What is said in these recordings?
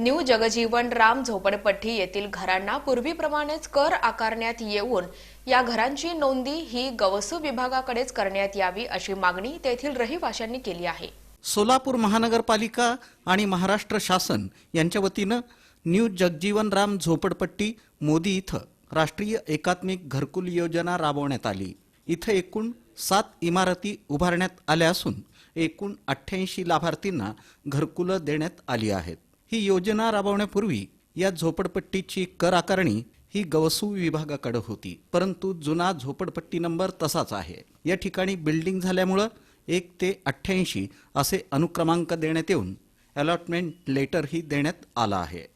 New Jagjivan Ram झोपडपट्टी येथील घरांना पूर्वीप्रमाणेच कर आकारण्यात येऊन या घरांची नोंदी ही गवसू विभागाकडेच करण्यात यावी अशी मागणी तेथील रहिवाशांनी केली आहे. सोलापूर महानगरपालिका आणि महाराष्ट्र शासन यांच्या वतीनं न्यू जगजीवन राम झोपडपट्टी मोदी इथं राष्ट्रीय एकात्मिक घरकुल योजना राबवण्यात आली. इथं एकूण सात इमारती उभारण्यात आल्या असून एकूण अठ्ठ्याऐंशी लाभार्थींना घरकुलं देण्यात आली आहेत. ही योजना राबवण्यापूर्वी या झोपडपट्टीची कर आकारणी ही गवसू विभागाकडे होती. परंतु जुना झोपडपट्टी नंबर तसाच आहे. या ठिकाणी बिल्डिंग झाल्यामुळं एक ते अठ्ठ्याऐंशी असे अनुक्रमांक देण्यात येऊन अलॉटमेंट लेटरही देण्यात आला आहे.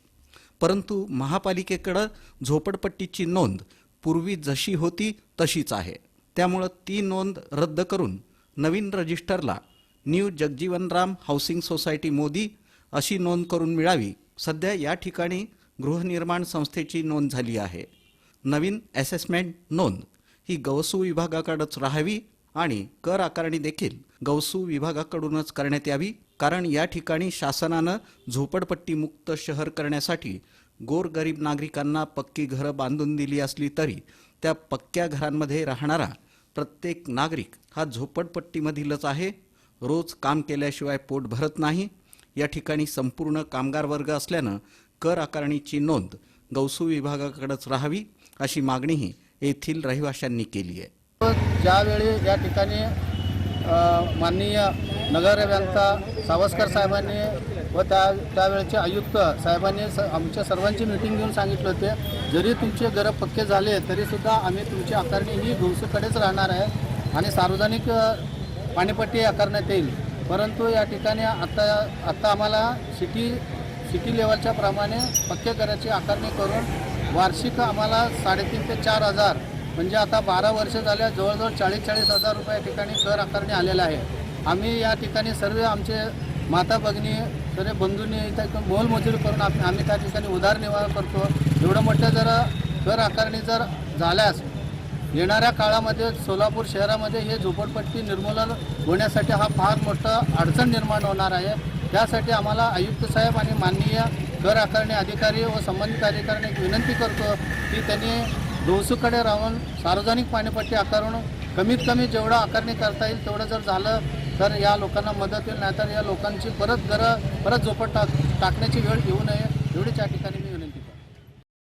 परंतु महापालिकेकडं झोपडपट्टीची नोंद पूर्वी जशी होती तशीच आहे. त्यामुळं ती नोंद रद्द करून नवीन रजिस्टरला new Jagjivanram housing society Modi अशी नोंद करून मिळावी. सध्या या ठिकाणी गृहनिर्माण संस्थेची नोंद झाली आहे. नवीन असेसमेंट नोंद. ही गवसू विभागाकडंच राहावी आणि कर आकारणी देखील गवसू विभागाकडूनच करण्यात यावी कारण या ठिकाणी शासनानं झोपडपट्टीमुक्त शहर करण्यासाठी गोरगरीब नागरिकांना पक्की घरं बांधून दिली असली तरी त्या पक्क्या घरांमध्ये राहणारा प्रत्येक नागरिक हा झोपडपट्टीमधीलच आहे. रोज काम केल्याशिवाय पोट भरत नाही. या ठिकाणी संपूर्ण कामगार वर्ग असल्यानं कर आकारणीची नोंद गौसू विभागाकडेच राहावी अशी मागणीही येथील रहिवाशांनी केली आहे. ज्यावेळी या ठिकाणी माननीय नगर अभियंता सावस्कर साहेबांनी व त्या त्यावेळेचे आयुक्त साहेबांनी स आमच्या सर्वांची मिटिंग घेऊन सांगितले होते. जरी तुमचे घरं पक्के झाले तरीसुद्धा आम्ही तुमची आकारणी ही गौसूकडेच राहणार आहे आणि सार्वजनिक पाणीपट्टी आकारण्यात येईल. परंतु या ठिकाणी आता आता आम्हाला सिटी सिटी लेवलच्या प्रमाणे पक्के घराची आकारणी करून वार्षिक आम्हाला साडेतीन ते चार हजार म्हणजे आता बारा वर्ष झाल्या जवळजवळ चाळीस चाळीस हजार रुपये या ठिकाणी कर आकारणी आलेला आहे. आम्ही या ठिकाणी सर्व आमचे माता भगिनी सर्व बंधूंनी इथं मोलमजुरी करून आम्ही त्या ठिकाणी उदारनिर्वाह करतो. एवढं मोठं जर कर आकारणी जर झाल्यास येणाऱ्या काळामध्ये सोलापूर शहरामध्ये हे झोपडपट्टी निर्मूलन होण्यासाठी हा फार मोठा अडचण निर्माण होणार आहे. त्यासाठी आम्हाला आयुक्त साहेब आणि माननीय कर आकारणी अधिकारी व संबंधित अधिकाऱ्यांनी एक विनंती करतो की त्यांनी दोसूकडे राहून सार्वजनिक पाणीपट्टी आकारून कमीत कमी जेवढं आकारणी करता येईल तेवढं जर झालं तर या लोकांना मदत होईल नाहीतर या लोकांची परत घरं परत झोपट टाक टाकण्याची वेळ येऊ नये एवढीच या ठिकाणी मी विनंती करतो.